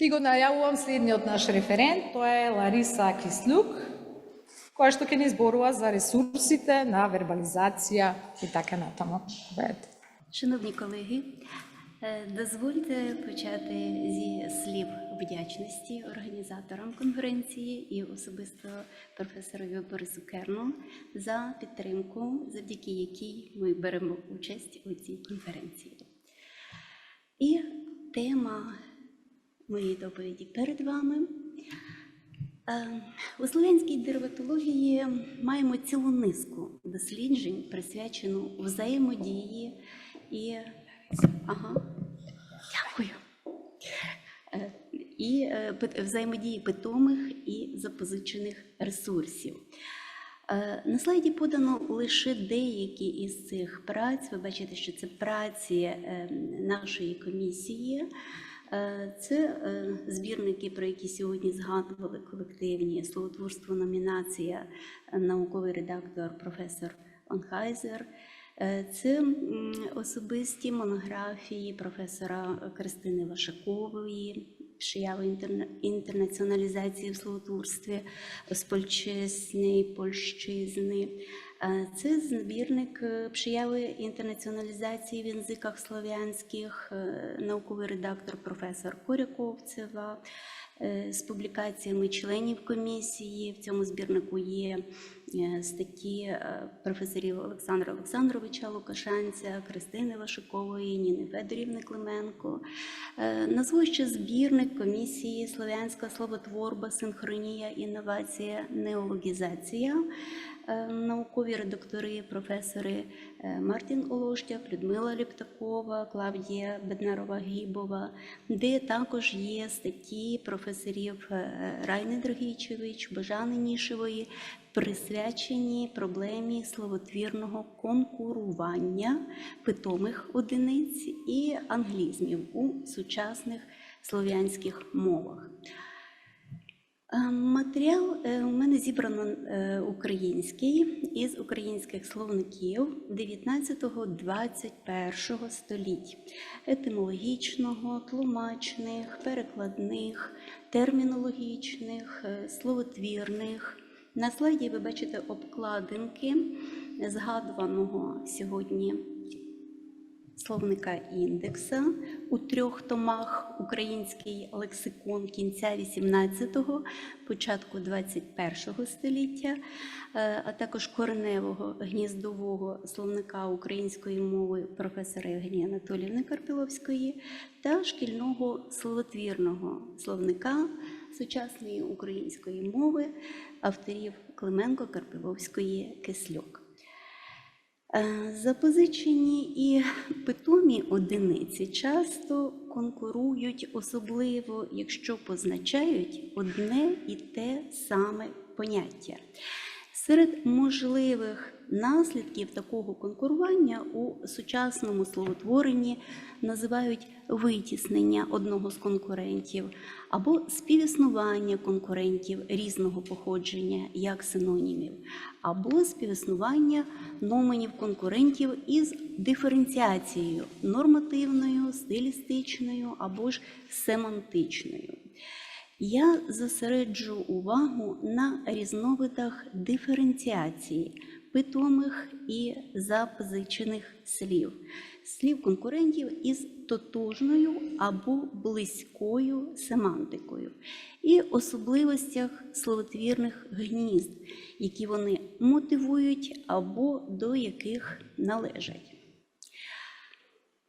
И го најавувам следниот наш референт, тоа е Лариса Кислук, која што ќе ни зборува за ресурсите на вербализација и така натаму. Шановні колеги, е, дозвольте почати зі слів вдячності організаторам конференції і особисто професорові Борису Керну за підтримку, завдяки якій ми беремо участь у цій конференції. І тема моєї доповіді перед вами. Е, У слов'янській дереватології маємо цілу низку досліджень, присвячену взаємодії і ага, дякую. Е, І е, взаємодії питомих і запозичених ресурсів. На слайді подано лише деякі із цих праць. Ви бачите, що це праці нашої комісії. Е, Це е, збірники, про які сьогодні згадували колективні словотворство, номінація, е, науковий редактор, професор Онхайзер. Е, Це особисті монографії професора Кристини Вашакової, Шияви інтернаціоналізації в словотворстві Спольчесної Польщизни. Е, Це збірник е, Пшияви інтернаціоналізації в язиках слов'янських, е, науковий редактор професор Коряковцева е, з публікаціями членів комісії. В цьому збірнику є статті професорів Олександра Олександровича Лукашенця, Кристини Вашикової, Ніни Федорівни Клименко. Назву ще збірник комісії Слов'янська словотворба, синхронія, інновація, неологізація. Е, Наукові редактори, професори е, Мартін Олоштяк, Людмила Ліптакова, Клавдія Беднарова-Гібова, де також є статті професорів е, Райни Драгічевич, Божани Нішевої, присвячені проблемі словотвірного конкурування питомих одиниць і англізмів у сучасних слов'янських мовах. Е, Матеріал е, у мене зібрано е, український із українських словників 19-21 століть, етимологічного, тлумачних, перекладних, термінологічних, словотвірних. На слайді ви бачите обкладинки згадуваного сьогодні словника індекса у трьох томах Український лексикон кінця 18-го, початку 21-го століття, е, а також кореневого гніздового словника української мови професора Євгенії Анатоліївни Карпіловської та шкільного словотвірного словника сучасної української мови авторів Клименко Карпіловської Кислюк. Е, Запозичені і питомі одиниці часто конкурують, особливо якщо позначають одне і те саме поняття. Серед можливих наслідків такого конкурування у сучасному словотворенні називають витіснення одного з конкурентів або співіснування конкурентів різного походження як синонімів, або співіснування номенів конкурентів із диференціацією нормативною, стилістичною або ж семантичною. Я зосереджу увагу на різновидах диференціації питомих і запозичених слів, слів конкурентів із тотожною або близькою семантикою, і особливостях словотвірних гнізд, які вони мотивують або до яких належать.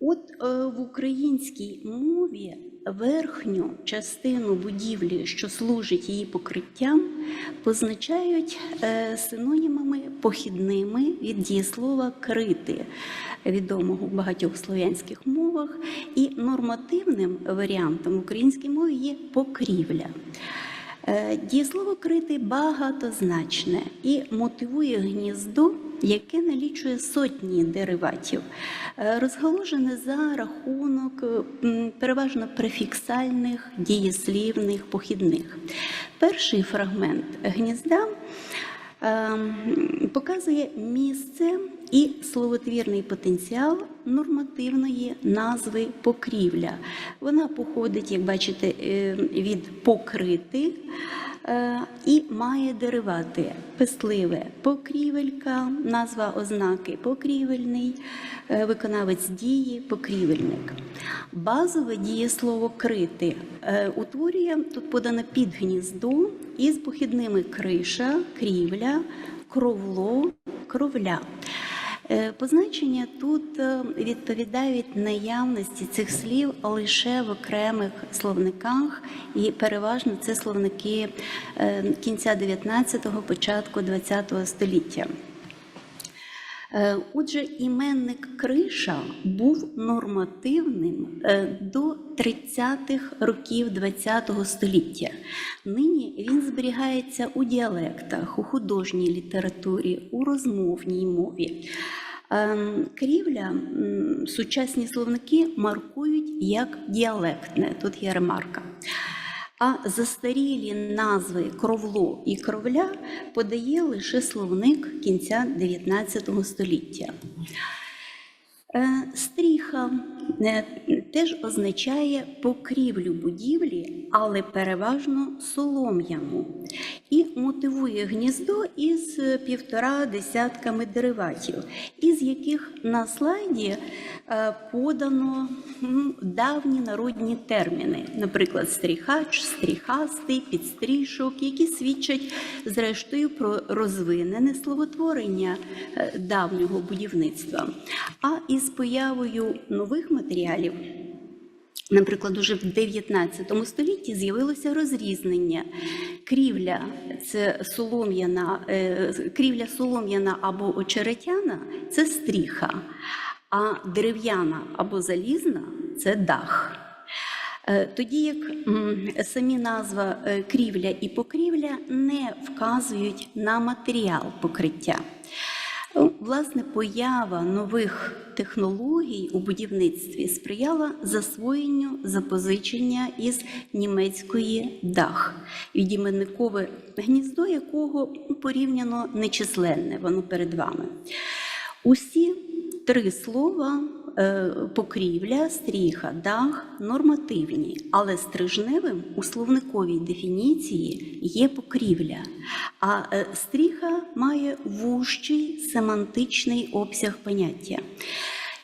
От е, в українській мові верхню частину будівлі, що служить її покриттям, позначають е, синонімами похідними від дієслова крити, відомого в багатьох слов'янських мовах, і нормативним варіантом в українській мові є покрівля. Е, Дієслово крити багатозначне і мотивує гніздо, яке налічує сотні дериватів, е, розгалужене за рахунок е, переважно префіксальних, дієслівних, похідних. Перший фрагмент гнізда ем, показує місце і словотвірний потенціал нормативної назви покрівля. Вона походить, як бачите, е, від покрити і має деривати писливе покрівелька, назва ознаки покрівельний, е, виконавець дії покрівельник. Базове дієслово крити е, утворює тут подано під гніздо із похідними криша, крівля, кровло, кровля. Е, Позначення тут е, відповідають наявності цих слів лише в окремих словниках, і переважно це словники е, кінця 19-го, початку 20-го століття. Е, Отже, іменник Криша був нормативним е, до 30-х років ХХ століття. Нині він зберігається у діалектах, у художній літературі, у розмовній мові. Ем, Крівля сучасні словники маркують як діалектне. Тут є ремарка. А застарілі назви кровло і кровля подає лише словник кінця 19 століття. Е, Стріха теж означає покрівлю будівлі, але переважно солом'яну, і мотивує гніздо із е, півтора десятками дериватів, із яких на слайді е, подано давні народні терміни, наприклад, стріхач, стріхастий, підстрішок, які свідчать зрештою про розвинене словотворення е, давнього будівництва. А із появою нових матеріалів Наприклад, уже в 19 столітті з'явилося розрізнення. Крівля це солом'яна, е, крівля солом'яна або очеретяна це стріха, а дерев'яна або залізна це дах. Е, Тоді як самі назва е, крівля і покрівля не вказують на матеріал покриття. Власне, поява нових технологій у будівництві сприяла засвоєнню запозичення із німецької дах, відіменникове гніздо якого порівняно нечисленне, воно перед вами. Усі три слова е, покрівля, стріха, дах нормативні, але стрижневим у словниковій дефініції є покрівля, а е, стріха має вужчий семантичний обсяг поняття.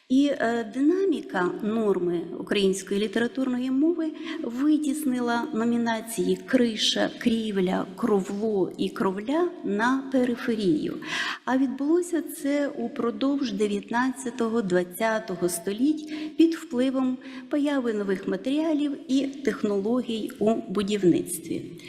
І е, динаміка норми української літературної мови витіснила номінації криша, крівля, кровло і кровля на периферію. А відбулося це упродовж 19-20 століть під впливом появи нових матеріалів і технологій у будівництві.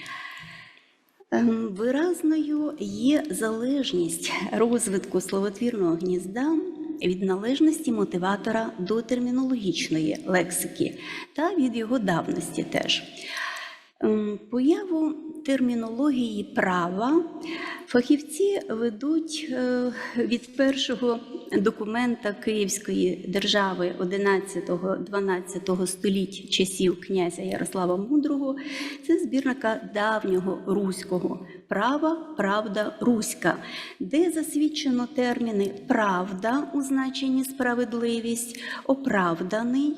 Ем, Виразною є залежність розвитку словотвірного гнізда від належності мотиватора до термінологічної лексики та від його давності теж. Ем, Появу термінології права фахівці ведуть е, від першого документа Київської держави 11-12 століть часів князя Ярослава Мудрого. Це збірника давнього руського права, правда руська, де засвідчено терміни правда у значенні справедливість, оправданий.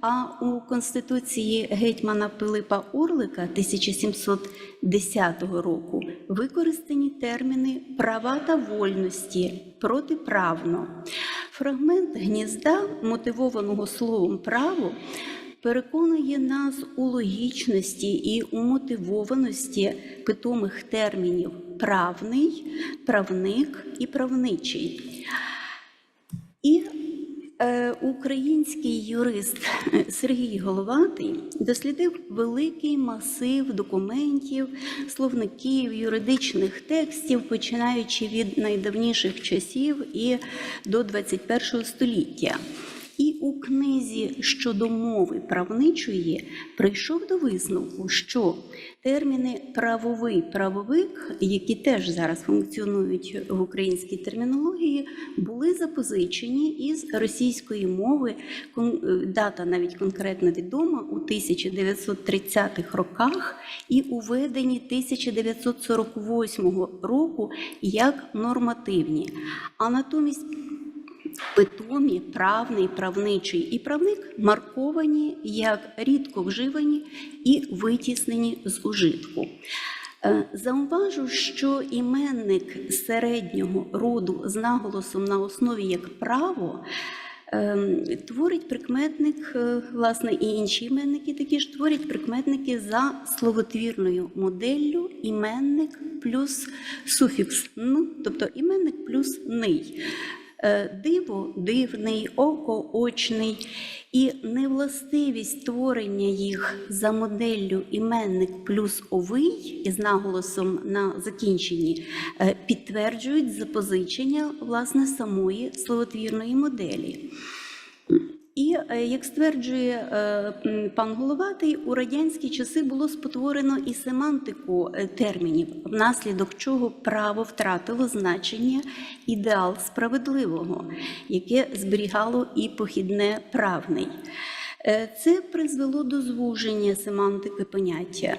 А у Конституції гетьмана Пилипа Орлика 1710 року використані терміни права та вольності протиправно. Фрагмент гнізда, мотивованого словом право, переконує нас у логічності і у мотивованості питомих термінів правний, правник і правничий. І е, український юрист Сергій Головатий дослідив великий масив документів, словників, юридичних текстів, починаючи від найдавніших часів і до 21 століття. І у книзі щодо мови правничої прийшов до висновку, що терміни правовий правовик, які теж зараз функціонують в українській термінології, були запозичені із російської мови. Е, Дата навіть конкретно відома у 1930-х роках і уведені 1948 року як нормативні. А натомість питомі, правний, правничий і правник марковані як рідко вживані і витіснені з ужитку. Е, Зауважу, що іменник середнього роду з наголосом на основі як право ем, творить прикметник, е, власне, і інші іменники такі ж творять прикметники за словотвірною моделлю іменник плюс суфікс н, тобто іменник плюс ний. Е, Диво дивний, око очний, і невластивість творення їх за моделлю іменник плюс овий із наголосом на закінченні е, підтверджують запозичення власне самої словотвірної моделі. І е, як стверджує е, пан Головатий, у радянські часи було спотворено і семантику е, термінів, внаслідок чого право втратило значення ідеал справедливого, яке зберігало і похідне правний. Це призвело до звуження семантики поняття.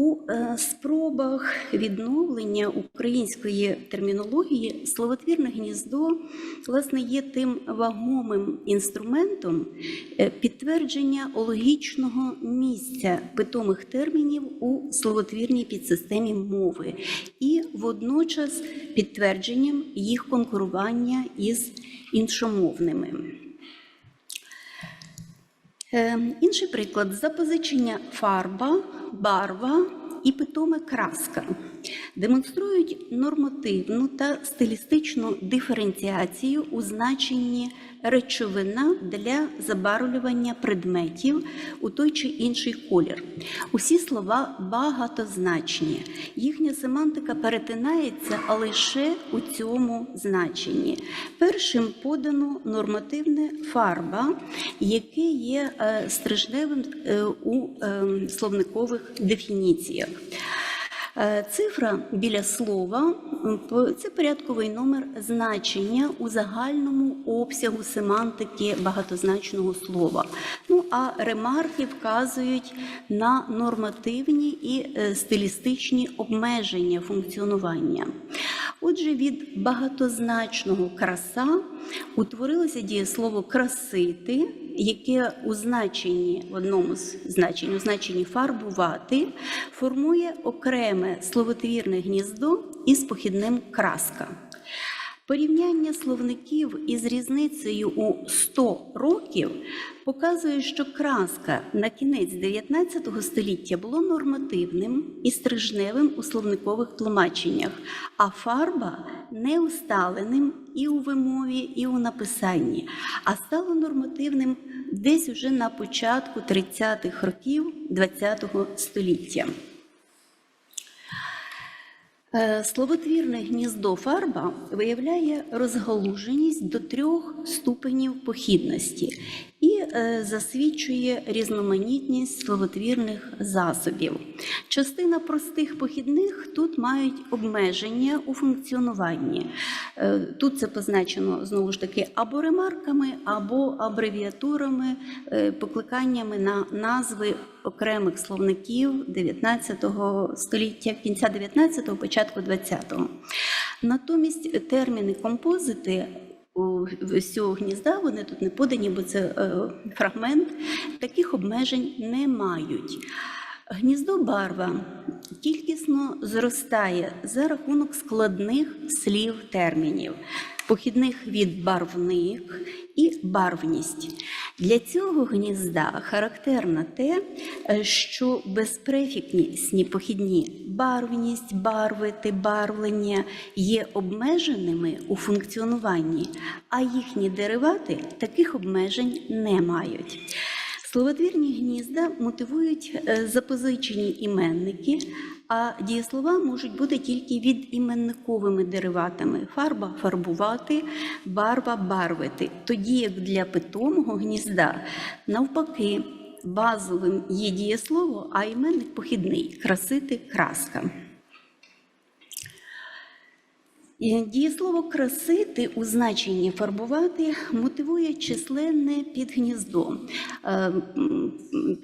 У е, спробах відновлення української термінології словотвірне гніздо власне є тим вагомим інструментом е, підтвердження логічного місця питомих термінів у словотвірній підсистемі мови і водночас підтвердженням їх конкурування із іншомовними. Е, Інший приклад. Запозичення фарба, барва і питоме краска демонструють нормативну та стилістичну диференціацію у значенні речовина для забарвлювання предметів у той чи інший колір. Усі слова багатозначні. Їхня семантика перетинається лише у цьому значенні. Першим подано нормативне фарба, яке є е, стрижневим е, у е, словникових дефініціях. Е, Цифра біля слова це порядковий номер значення у загальному обсягу семантики багатозначного слова. Ну а ремарки вказують на нормативні і е, стилістичні обмеження функціонування. Отже, від багатозначного краса утворилося дієслово красити, яке у значенні в одному з значень, у значенні фарбувати, формує окреме словотвірне гніздо із похідним краска. Порівняння словників із різницею у 100 років показує, що краска на кінець 19 століття було нормативним і стрижневим у словникових тлумаченнях, а фарба неусталеним і у вимові, і у написанні, а стало нормативним десь уже на початку 30-х років ХХ століття. Е, Словотвірне гніздо фарба виявляє розгалуженість до трьох ступенів похідності. І засвідчує різноманітність словотвірних засобів. Частина простих похідних тут мають обмеження у функціонуванні. Е, Тут це позначено знову ж таки або ремарками, або абревіатурами, е, покликаннями на назви окремих словників 19 століття, кінця 19-го, початку 20-го. Натомість терміни композити з цього гнізда, вони тут не подані, бо це е, фрагмент, таких обмежень не мають. Гніздо барва кількісно зростає за рахунок складних слів термінів, похідних від барвник і барвність. Для цього гнізда характерно те, е, що безпрефікні похідні барвність, барвити, барвлення є обмеженими у функціонуванні, а їхні деривати таких обмежень не мають. Словотвірні гнізда мотивують е, запозичені іменники, а дієслова можуть бути тільки від іменниковими дериватами: фарба фарбувати, барва барвити. Тоді як для питомого гнізда, навпаки, базовим є дієслово, а іменник похідний красити краска. Дієслово красити у значенні фарбувати мотивує численне підгніздо. гніздо.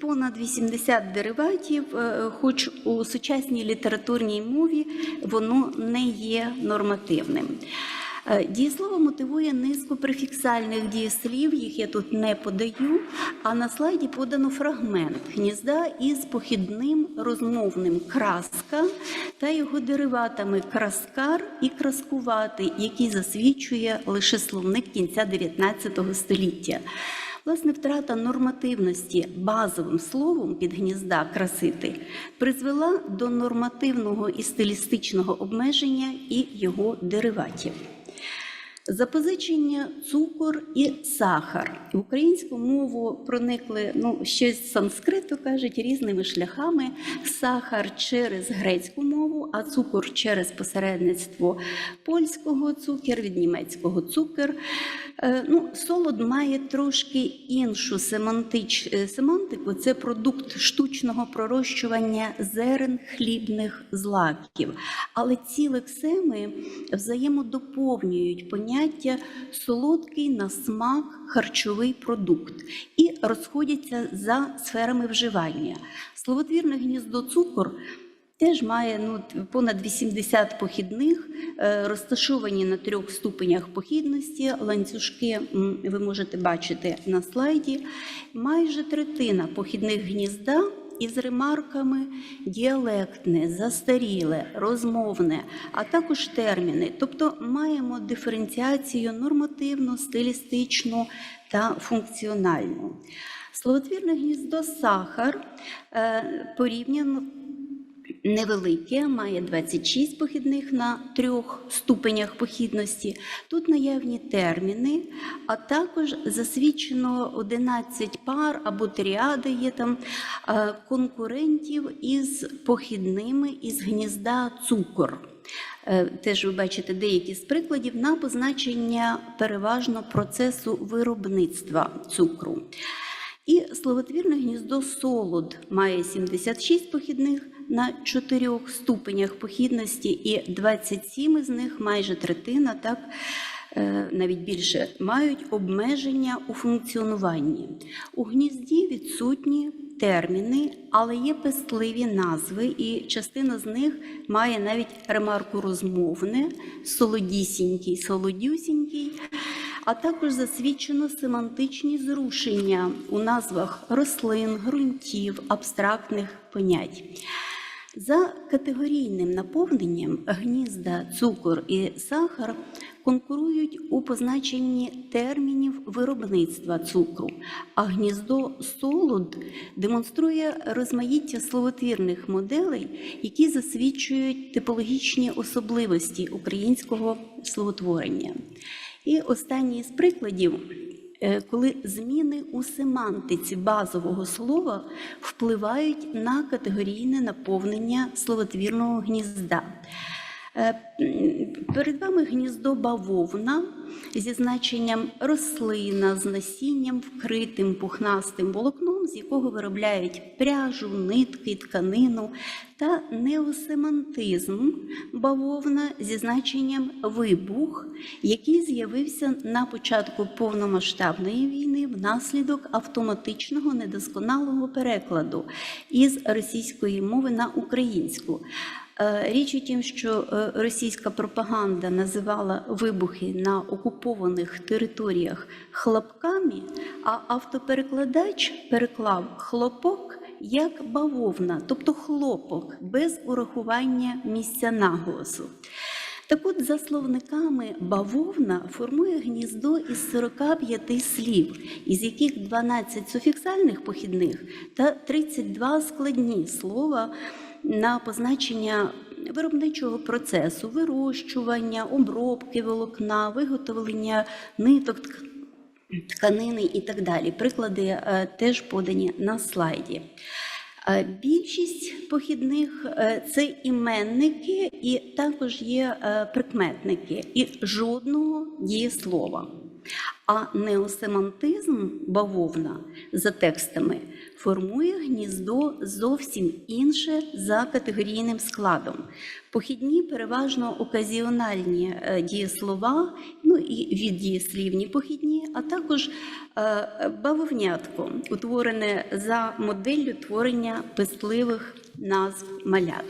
Понад 80 дериватів, е, хоч у сучасній літературній мові воно не є нормативним. Е, Дієслово мотивує низку префіксальних дієслів, їх я тут не подаю, а на слайді подано фрагмент гнізда із похідним розмовним краска та його дериватами краскар і краскувати, який засвідчує лише словник кінця 19 століття. Власне, втрата нормативності базовим словом під гнізда красити призвела до нормативного і стилістичного обмеження і його дериватів. Запозичення цукор і сахар в українську мову проникли ну щось з санскриту кажуть різними шляхами. Сахар через грецьку мову, а цукор через посередництво польського цукер від німецького цукер. Е, Ну, солод має трошки іншу семантич, е, семантику. Це продукт штучного пророщування зерен хлібних злаків. Але ці лексеми взаємодоповнюють поняття солодкий на смак харчовий продукт і розходяться за сферами вживання. Словотвірне гніздо цукор теж має ну, понад 80 похідних, е, розташовані на трьох ступенях похідності. Ланцюжки ви можете бачити на слайді. Майже третина похідних гнізда із ремарками діалектне, застаріле, розмовне, а також терміни. Тобто маємо диференціацію нормативну, стилістичну та функціональну. Словотвірне гніздо сахар е, порівняно невелике, має 26 похідних на трьох ступенях похідності. Тут наявні терміни, а також засвідчено 11 пар або тріади є там е, конкурентів із похідними із гнізда цукор. Е, Теж ви бачите деякі з прикладів на позначення переважно процесу виробництва цукру. І словотвірне гніздо солод має 76 похідних на чотирьох ступенях похідності, і 27 із них, майже третина, так е, навіть більше, мають обмеження у функціонуванні. У гнізді відсутні терміни, але є пестливі назви, і частина з них має навіть ремарку розмовне, солодісінький, солодюсінький а також засвідчено семантичні зрушення у назвах рослин, ґрунтів, абстрактних понять. За категорійним наповненням гнізда, цукор і сахар конкурують у позначенні термінів виробництва цукру, а гніздо солод демонструє розмаїття словотвірних моделей, які засвідчують типологічні особливості українського словотворення. І останній з прикладів, коли зміни у семантиці базового слова впливають на категорійне наповнення словотвірного гнізда. Е, Перед вами гніздо бавовна зі значенням рослина з насінням вкритим пухнастим волокном, з якого виробляють пряжу, нитки, тканину та неосемантизм бавовна зі значенням вибух, який з'явився на початку повномасштабної війни внаслідок автоматичного недосконалого перекладу із російської мови на українську. Е, Річ у тім, що е, російська пропаганда називала вибухи на окупованих територіях хлопками, а автоперекладач переклав хлопок як бавовна, тобто хлопок без урахування місця наголосу. Так от, за словниками, бавовна формує гніздо із 45 слів, із яких 12 суфіксальних похідних та 32 складні слова на позначення виробничого процесу, вирощування, обробки волокна, виготовлення ниток, тканини і так далі. Приклади е, теж подані на слайді. Е, Більшість похідних е, це іменники, і також є прикметники, і жодного дієслова. А неосемантизм бавовна за текстами формує гніздо зовсім інше за категорійним складом. Похідні переважно оказіональні е, дієслова, ну і віддієслівні похідні, а також е, бавовнятко, утворене за моделлю творення писливих назв малят.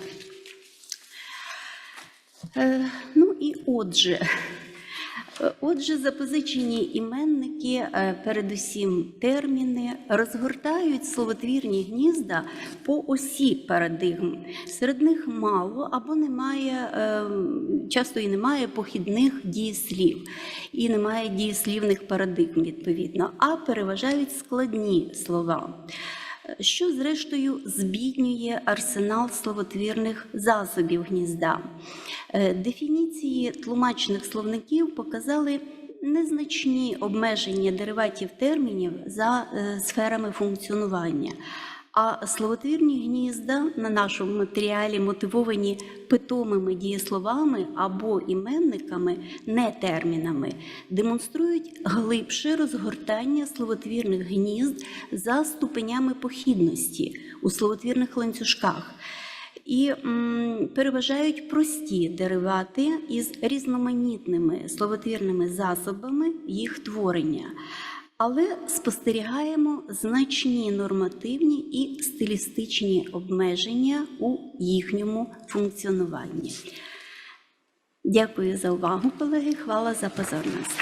Е, Ну і отже, Отже, запозичені іменники, е, передусім терміни, розгортають словотвірні гнізда по осі парадигм. Серед них мало або немає, е, часто і немає похідних дієслів, і немає дієслівних парадигм, відповідно, а переважають складні слова що зрештою збіднює арсенал словотвірних засобів гнізда. Е, Дефініції тлумачних словників показали незначні обмеження дериватів термінів за е, сферами функціонування. А словотвірні гнізда на нашому матеріалі мотивовані питомими дієсловами або іменниками, не термінами, демонструють глибше розгортання словотвірних гнізд за ступенями похідності у словотвірних ланцюжках. І м, переважають прості деривати із різноманітними словотвірними засобами їх творення. Але спостерігаємо значні нормативні і стилістичні обмеження у їхньому функціонуванні. Дякую за увагу, колеги. Хвала за позорність.